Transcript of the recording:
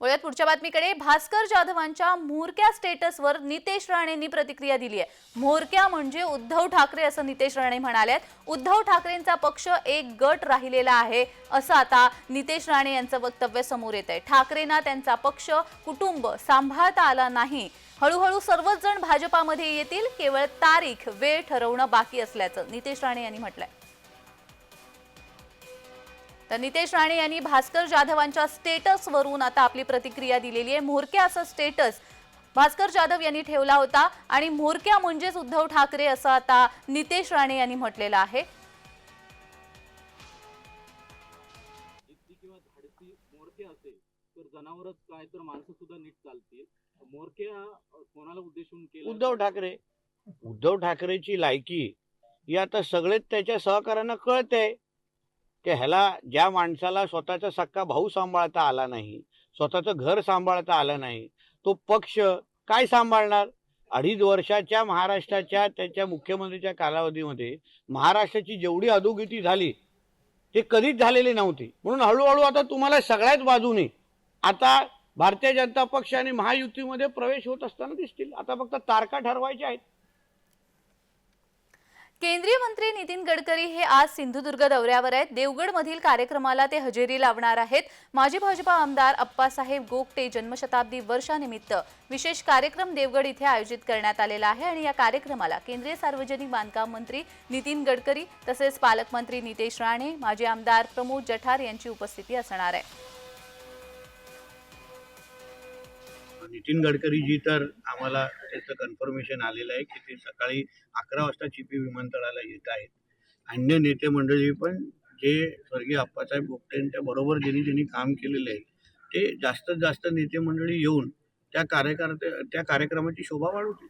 वळूयात पुढच्या बातमीकडे. भास्कर जाधवांच्या म्होरक्या स्टेटसवर नितेश राणेंनी प्रतिक्रिया दिली आहे. म्होरक्या म्हणजे उद्धव ठाकरे असं नितेश राणे म्हणालेत. उद्धव ठाकरेंचा पक्ष एक गट राहिलेला आहे असं आता नितेश राणे यांचं वक्तव्य समोर येत आहे ठाकरेंना त्यांचा पक्ष कुटुंब सांभाळता आला नाही. हळूहळू सर्वच जण भाजपामध्ये येतील केवळ तारीख वेळ ठरवणं बाकी असल्याचं नितेश राणे यांनी म्हटलंय. तर नितेश राणे यांनी भास्कर जाधवांच्या स्टेटसवरून आता आपली प्रतिक्रिया दिलेली आहे. म्होरक्या असं स्टेटस भास्कर जाधव यांनी ठेवला होता आणि म्होरक्या म्हणजेच उद्धव ठाकरे असं आता नितेश राणे यांनी म्हटलेलं आहे. जनावरच काय तर माणसं सुद्धा नीट चालतील मोरक्या कोणाला उद्देशून केलं उद्धव ठाकरे. उद्धव ठाकरेची लायकी ही आता सगळेच त्याच्या सहकार्यांना कळते की ह्याला ज्या माणसाला स्वतःचा सक्का भाऊ सांभाळता आला नाही स्वतःचं घर सांभाळता आलं नाही तो पक्ष काय सांभाळणार? अडीच वर्षाच्या महाराष्ट्राच्या त्याच्या मुख्यमंत्रीच्या कालावधीमध्ये महाराष्ट्राची जेवढी अधोगती झाली ते कधीच झालेली नव्हती. म्हणून हळूहळू आता तुम्हाला सगळ्याच बाजूने आता भारतीय जनता पक्ष आणि महायुतीमध्ये प्रवेश होत असताना दिसतील. आता फक्त तारखा ठरवायच्या आहेत. केंद्रीय मंत्री नितीन गडकरी हे आज सिंधुदुर्ग दौऱ्यावर आहेत. देवगडमधील कार्यक्रमाला ते हजेरी लावणार आहेत. माजी भाजपा आमदार अप्पासाहेब गोगटे जन्मशताब्दी वर्षानिमित्त विशेष कार्यक्रम देवगड इथे आयोजित करण्यात आलेला आहे आणि या कार्यक्रमाला केंद्रीय सार्वजनिक बांधकाम मंत्री नितीन गडकरी तसेच पालकमंत्री नितेश राणे माजी आमदार प्रमोद जठार यांची उपस्थिती असणार आहे. नितीन गडकरीजी तर आम्हाला त्याचं कन्फर्मेशन आलेलं आहे की ते सकाळी अकरा वाजता चिपी विमानतळाला येत आहेत. अन्य नेते मंडळी पण जे स्वर्गीय अप्पासाहेब गोपटेंच्या बरोबर ज्यांनी ज्यांनी काम केलेलं आहे ते जास्तीत जास्त नेते मंडळी येऊन त्या कार्यकर्ते त्या कार्यक्रमाची शोभा वाढवतील.